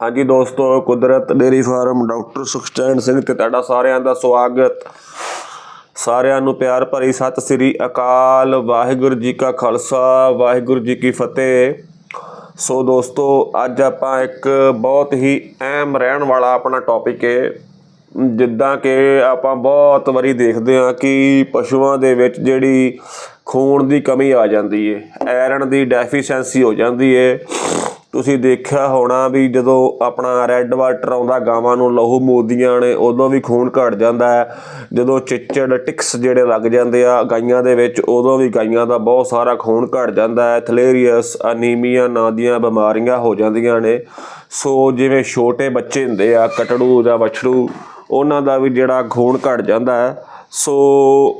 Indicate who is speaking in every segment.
Speaker 1: ਹਾਂਜੀ ਦੋਸਤੋ, Kudrat dairy farm doctor Sukhchain Singh ਤੇ ਤੁਹਾਡਾ ਸਾਰਿਆਂ ਦਾ ਸਵਾਗਤ। ਸਾਰਿਆਂ ਨੂੰ ਪਿਆਰ ਭਰੀ ਸਤਿ ਸ੍ਰੀ ਅਕਾਲ। ਵਾਹਿਗੁਰੂ ਜੀ ਕਾ ਖਾਲਸਾ, ਵਾਹਿਗੁਰੂ ਜੀ ਕੀ ਫਤਿਹ। ਸੋ ਦੋਸਤੋ, ਅੱਜ ਆਪਾਂ ਇੱਕ ਬਹੁਤ ਹੀ ਅਹਿਮ ਰਹਿਣ ਵਾਲਾ ਆਪਣਾ ਟੌਪਿਕ ਹੈ ਜਿੱਦਾਂ ਕਿ ਆਪਾਂ ਬਹੁਤ ਵਾਰੀ ਦੇਖਦੇ ਹਾਂ ਕਿ ਪਸ਼ੂਆਂ ਦੇ ਵਿੱਚ ਜਿਹੜੀ ਖੂਨ ਦੀ ਕਮੀ ਆ ਜਾਂਦੀ ਹੈ ਆਇਰਨ ਦੀ ਡੈਫੀਸ਼ੀਐਂਸੀ ਹੋ ਜਾਂਦੀ ਹੈ ਤੁਸੀਂ ਦੇਖਿਆ ਹੋਣਾ ਵੀ ਜਦੋਂ ਆਪਣਾ ਰੈੱਡ ਵਾਟਰ ਆਉਂਦਾ, ਗਾਵਾਂ ਨੂੰ ਲਹੂ ਮੋਦੀਆਂ ਨੇ, ਉਦੋਂ ਵੀ ਖੂਨ ਘਟ ਜਾਂਦਾ ਹੈ। ਜਦੋਂ ਚਿੱਚੜ ਟਿਕਸ ਜਿਹੜੇ ਲੱਗ ਜਾਂਦੇ ਆ ਗਾਈਆਂ ਦੇ ਵਿੱਚ, ਉਦੋਂ ਵੀ ਗਾਈਆਂ ਦਾ ਬਹੁਤ ਸਾਰਾ ਖੂਨ ਘਟ ਜਾਂਦਾ ਹੈ। ਥਲੇਰੀਅਸ ਅਨੀਮੀਆ ਨਾਂ ਦੀਆਂ ਬਿਮਾਰੀਆਂ ਹੋ ਜਾਂਦੀਆਂ ਨੇ। ਸੋ ਜਿਵੇਂ ਛੋਟੇ ਬੱਚੇ ਹੁੰਦੇ ਆ, ਕਟੜੂ ਜਾਂ ਵਛੜੂ, ਉਹਨਾਂ ਦਾ ਵੀ ਜਿਹੜਾ ਖੂਨ ਘਟ ਜਾਂਦਾ ਹੈ। ਸੋ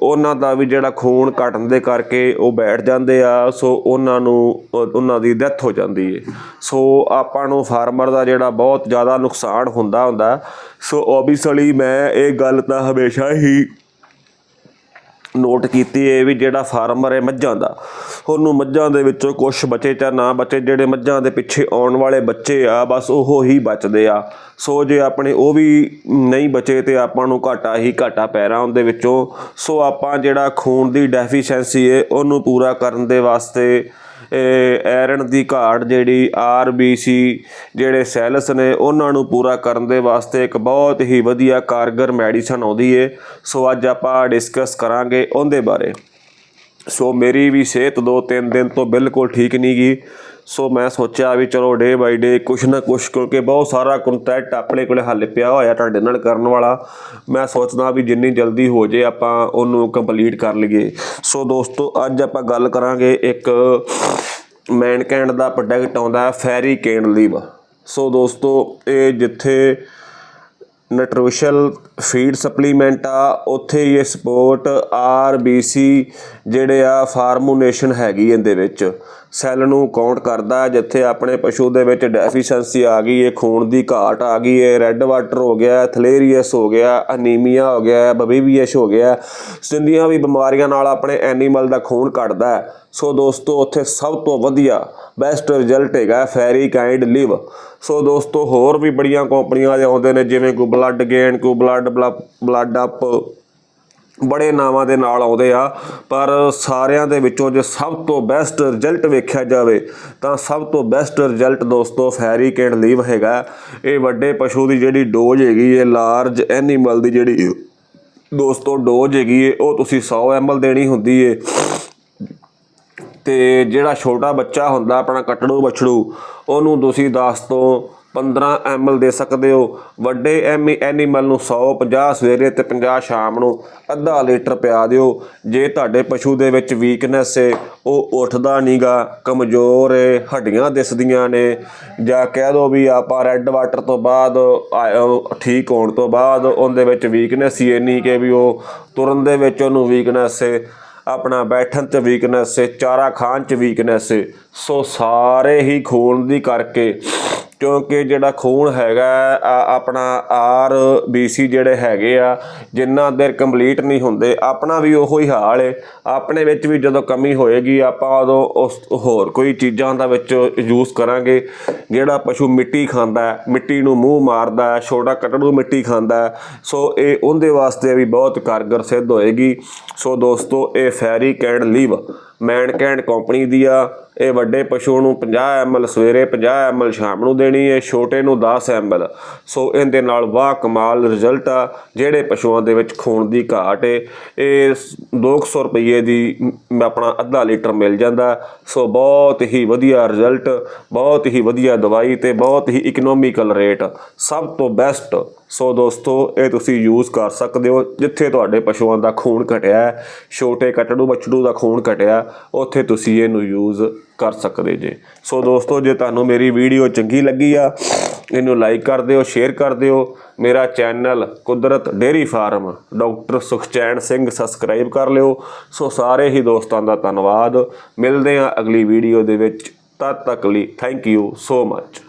Speaker 1: ਉਹਨਾਂ ਦਾ ਵੀ ਜਿਹੜਾ ਖੂਨ ਘਟਣ ਦੇ ਕਰਕੇ ਉਹ ਬੈਠ ਜਾਂਦੇ ਆ, ਸੋ ਉਹਨਾਂ ਨੂੰ, ਉਹਨਾਂ ਦੀ ਡੈਥ ਹੋ ਜਾਂਦੀ ਹੈ ਸੋ ਆਪਾਂ ਨੂੰ ਫਾਰਮਰ ਦਾ ਜਿਹੜਾ ਬਹੁਤ ਜ਼ਿਆਦਾ ਨੁਕਸਾਨ ਹੁੰਦਾ ਹੁੰਦਾ। ਸੋ ਓਬਵੀਅਸਲੀ ਮੈਂ ਇਹ ਗੱਲ ਤਾਂ ਹਮੇਸ਼ਾ ਹੀ ਨੋਟ ਕੀਤੀ ਹੈ ਵੀ ਜਿਹੜਾ ਫਾਰਮਰ ਹੈ ਮੱਝਾਂ ਦਾ, ਉਹਨੂੰ ਮੱਝਾਂ ਦੇ ਵਿੱਚੋਂ ਕੁਝ ਬਚੇ ਜਾਂ ਨਾ ਬਚੇ, ਜਿਹੜੇ ਮੱਝਾਂ ਦੇ ਪਿੱਛੇ ਆਉਣ ਵਾਲੇ ਬੱਚੇ ਆ, ਬਸ ਉਹ ਹੀ ਬਚਦੇ ਆ। ਸੋ ਜੇ ਆਪਣੇ ਉਹ ਵੀ ਨਹੀਂ ਬਚੇ ਤੇ ਆਪਾਂ ਨੂੰ ਘਾਟਾ ਹੀ ਘਾਟਾ ਪੈ ਰਿਹਾ ਉਹਦੇ ਵਿੱਚੋਂ। ਸੋ ਆਪਾਂ ਜਿਹੜਾ ਖੂਨ ਦੀ ਡੈਫੀਸ਼ੈਂਸੀ ਹੈ, ਉਹਨੂੰ ਪੂਰਾ ਕਰਨ ਦੇ ਵਾਸਤੇ ਆਇਰਨ ਦੀ ਘਾਟ ਜਿਹੜੀ ਆਰਬੀਸੀ ਜਿਹੜੇ ਸੈਲਸ ਨੇ, ਉਹਨਾਂ ਨੂੰ ਪੂਰਾ ਕਰਨ ਦੇ ਵਾਸਤੇ ਇੱਕ ਬਹੁਤ ਹੀ ਵਧੀਆ ਕਾਰਗਰ ਮੈਡੀਸਨ ਆਉਂਦੀ ਏ। ਸੋ ਅੱਜ ਆਪਾਂ ਡਿਸਕਸ ਕਰਾਂਗੇ ਉਹਦੇ ਬਾਰੇ। ਸੋ ਮੇਰੀ ਵੀ ਸਿਹਤ ਦੋ ਤਿੰਨ ਦਿਨ ਤੋਂ ਬਿਲਕੁਲ ਠੀਕ ਨਹੀਂ ਗਈ ਸੋ ਮੈਂ ਸੋਚਿਆ ਵੀ ਚਲੋ ਡੇ ਬਾਈ ਡੇ ਕੁਛ ਨਾ ਕੁਛ, ਕਿਉਂਕਿ ਬਹੁਤ ਸਾਰਾ ਕੰਟੈਂਟ ਆਪਣੇ ਕੋਲੇ ਹੱਲ ਪਿਆ ਹੋਇਆ ਤੁਹਾਡੇ ਨਾਲ ਕਰਨ ਵਾਲਾ। ਮੈਂ ਸੋਚਦਾ ਵੀ ਜਿੰਨੀ ਜਲਦੀ ਹੋ ਜੇ ਆਪਾਂ ਉਹਨੂੰ ਕੰਪਲੀਟ ਕਰ ਲਈਏ। ਸੋ ਦੋਸਤੋ, ਅੱਜ ਆਪਾਂ ਗੱਲ ਕਰਾਂਗੇ ਇੱਕ ਮੈਨ ਮੈਨਕੈਂਡ ਦਾ ਪ੍ਰੋਡਕਟ ਆਉਂਦਾ ਫੈਰੀ ਕੇਨ ਲੀਵ ਸੋ ਦੋਸਤੋ, ਇਹ ਜਿੱਥੇ ਨਿਊਟ੍ਰੀਸ਼ਨਲ ਫੀਡ ਸਪਲੀਮੈਂਟ ਆ, ਉੱਥੇ ਹੀ ਇਹ ਸਪੋਰਟ ਆਰਬੀਸੀ ਜਿਹੜੇ ਆ ਫਾਰਮੂਲੇਸ਼ਨ ਹੈਗੀ ਇਹਦੇ ਵਿੱਚ। ਸੈੱਲ ਨੂੰ ਕਾਊਂਟ ਕਰਦਾ ਹੈ, ਜਿੱਥੇ ਆਪਣੇ ਪਸ਼ੂ ਦੇ ਵਿੱਚ ਡੈਫੀਸ਼ੀਐਂਸੀ ਆ ਗਈ ਹੈ ਖੂਨ ਦੀ ਘਾਟ ਆ ਗਈ ਹੈ ਰੈੱਡ ਵਾਟਰ ਹੋ ਗਿਆ ਥਲੇਰੀਅਸ ਹੋ ਗਿਆ ਅਨੀਮੀਆ ਹੋ ਗਿਆ ਬਬੀਵੀਐਸ ਹੋ ਗਿਆ। ਜਿੰਨੀਆਂ ਵੀ ਬਿਮਾਰੀਆਂ ਨਾਲ ਆਪਣੇ ਐਨੀਮਲ ਦਾ ਖੂਨ ਘਟਦਾ ਹੈ। ਸੋ ਦੋਸਤੋ ਉੱਥੇ ਸਭ ਤੋਂ ਵਧੀਆ ਬੈਸਟ ਰਿਜ਼ਲਟ ਹੈਗਾ ਫੈਰੀ ਕਾਈਂਡ ਲਿਵ ਸੋ ਦੋਸਤੋ ਹੋਰ ਵੀ ਬੜੀਆਂ ਕੰਪਨੀਆਂ ਦੇ ਆਉਂਦੇ ਨੇ ਜਿਵੇਂ ਕੋ ਬਲੱਡ ਗੇਨ ਕੋ ਬਲੱਡ ਬਲੱਡ ਅਪ ਬੜੇ ਨਾਵਾਂ ਦੇ ਨਾਲ ਆਉਂਦੇ ਆ, ਪਰ ਸਾਰਿਆਂ ਦੇ ਵਿੱਚੋਂ ਜੇ ਸਭ ਤੋਂ ਬੈਸਟ ਰਿਜ਼ਲਟ ਵੇਖਿਆ ਜਾਵੇ, ਤਾਂ ਸਭ ਤੋਂ ਬੈਸਟ ਰਿਜ਼ਲਟ ਦੋਸਤੋ ਫੈਰੀ ਕੇਡ ਲੀਵ ਹੈਗਾ। ਇਹ ਵੱਡੇ ਪਸ਼ੂ ਦੀ ਜਿਹੜੀ ਡੋਜ਼ ਹੈਗੀ ਹੈ ਲਾਰਜ ਐਨੀਮਲ ਦੀ ਜਿਹੜੀ ਦੋਸਤੋ ਡੋਜ਼ ਹੈਗੀ ਹੈ ਉਹ ਤੁਸੀਂ 100 ml ਦੇਣੀ ਹੁੰਦੀ ਹੈ ਤੇ ਜਿਹੜਾ ਛੋਟਾ ਬੱਚਾ ਹੁੰਦਾ, ਆਪਣਾ ਕਟੜੂ ਬਛੜੂ, ਉਹਨੂੰ ਤੁਸੀਂ 10 ਤੋਂ 15 ml ਦੇ ਸਕਦੇ ਹੋ। ਵੱਡੇ ਐਮੀ, ਐਨੀਮਲ ਨੂੰ 100 50 ਸਵੇਰੇ ਤੇ 50 ਸ਼ਾਮ ਨੂੰ ਅੱਧਾ ਲੀਟਰ ਪਿਆ ਦਿਓ। ਜੇ ਤੁਹਾਡੇ ਪਸ਼ੂ ਦੇ ਵਿੱਚ ਵੀਕਨੈਸ ਏ, ਉਹ ਉੱਠਦਾ ਨਹੀਂਗਾ ਕਮਜ਼ੋਰ ਏ, ਹੱਡੀਆਂ ਦਿਸਦੀਆਂ ਨੇ। ਜਾਂ ਕਹਿ ਦੋ ਵੀ ਆਪਾਂ ਰੈੱਡ ਵਾਟਰ ਤੋਂ ਬਾਅਦ ਆ- ਠੀਕ ਹੋਣ ਤੋਂ ਬਾਅਦ ਉਹਦੇ ਵਿੱਚ ਵੀਕਨੈਸ ਹੀ ਇੰਨੀ ਕਿ ਵੀ ਉਹ ਤੁਰਨ ਦੇ ਵਿੱਚ ਉਹਨੂੰ ਵੀਕਨੈਸ ਹੈ ਆਪਣਾ ਬੈਠਣ 'ਚ ਵੀਕਨੈਸ ਹੈ ਚਾਰਾ ਖਾਣ 'ਚ ਵੀਕਨੈਸ ਹੈ ਸੋ ਸਾਰੇ ਹੀ ਖੂਨ ਦੀ ਕਰਕੇ ਕਿਉਂਕਿ ਜਿਹੜਾ ਖੂਨ ਹੈਗਾ ਆਪਣਾ ਆਰ ਬੀਸੀ ਜਿਹੜੇ ਹੈਗੇ ਆ, ਜਿੰਨਾ ਦੇਰ ਕੰਪਲੀਟ ਨਹੀਂ ਹੁੰਦੇ, ਆਪਣਾ ਵੀ ਉਹੋ ਹੀ ਹਾਲ ਹੈ ਆਪਣੇ ਵਿੱਚ ਵੀ ਜਦੋਂ ਕਮੀ ਹੋਏਗੀ, ਆਪਾਂ ਉਦੋਂ ਉਸ ਹੋਰ ਕੋਈ ਚੀਜ਼ਾਂ ਦਾ ਵਿੱਚ ਯੂਜ਼ ਕਰਾਂਗੇ। ਜਿਹੜਾ ਪਸ਼ੂ ਮਿੱਟੀ ਖਾਂਦਾ, ਮਿੱਟੀ ਨੂੰ ਮੂੰਹ ਮਾਰਦਾ, ਛੋਟਾ ਕਟੜੂ ਮਿੱਟੀ ਖਾਂਦਾ, ਸੋ ਇਹ ਉਹਦੇ ਵਾਸਤੇ ਵੀ ਬਹੁਤ ਕਾਰਗਰ ਸਿੱਧ ਹੋਏਗੀ। ਸੋ ਦੋਸਤੋ, ਇਹ ਫੈਰੀ ਕੈਂਡ ਲੀਵ ਮੈਨ ਕੈਂਡ ਕੰਪਨੀ ਦੀ ਆ। ਇਹ ਵੱਡੇ ਪਸ਼ੂ ਨੂੰ 50 ml ਸਵੇਰੇ 50 ml ਸ਼ਾਮ ਨੂੰ ਦੇਣੀ ਹੈ ਛੋਟੇ ਨੂੰ 10 ml ਸੋ ਇਹਦੇ ਨਾਲ ਵਾਹ ਕਮਾਲ ਰਿਜ਼ਲਟ ਆ, ਜਿਹੜੇ ਪਸ਼ੂਆਂ ਦੇ ਵਿੱਚ ਖੂਨ ਦੀ ਘਾਟ ਏ। ਇਹ 200 ਰੁਪਏ ਦੀ ਆਪਣਾ ਅੱਧਾ ਲੀਟਰ ਮਿਲ ਜਾਂਦਾ। ਸੋ ਬਹੁਤ ਹੀ ਵਧੀਆ ਰਿਜ਼ਲਟ ਬਹੁਤ ਹੀ ਵਧੀਆ ਦਵਾਈ ਤੇ ਬਹੁਤ ਹੀ ਇਕਨੋਮਿਕਲ ਰੇਟ ਸਭ ਤੋਂ ਬੈਸਟ ਸੋ ਦੋਸਤੋ, ਇਹ ਤੁਸੀਂ ਯੂਜ਼ ਕਰ ਸਕਦੇ ਹੋ, ਜਿੱਥੇ ਤੁਹਾਡੇ ਪਸ਼ੂਆਂ ਦਾ ਖੂਨ ਘਟਿਆ ਹੈ, ਛੋਟੇ ਕਟੜੂ ਬੱਚੜੂ ਦਾ ਖੂਨ ਘਟਿਆ ਉੱਥੇ ਤੁਸੀਂ ਇਹਨੂੰ ਯੂਜ਼ ਕਰ ਸਕਦੇ ਜੇ। ਸੋ ਦੋਸਤੋ, ਜੇ ਤੁਹਾਨੂੰ ਮੇਰੀ ਵੀਡੀਓ ਚੰਗੀ ਲੱਗੀ ਆ, ਇਹਨੂੰ ਲਾਈਕ ਕਰ ਦਿਓ ਸ਼ੇਅਰ ਕਰ ਦਿਓ। ਮੇਰਾ channel Kudrat dairy farm, doctor Sukhchain Singh subscribe ਕਰ ਲਿਓ। ਸੋ ਸਾਰੇ ਹੀ ਦੋਸਤਾਂ ਦਾ ਧੰਨਵਾਦ। ਮਿਲਦੇ ਹਾਂ ਅਗਲੀ ਵੀਡੀਓ ਦੇ ਵਿੱਚ। ਤਦ ਤੱਕ ਲਈ ਥੈਂਕ ਯੂ ਸੋ ਮਚ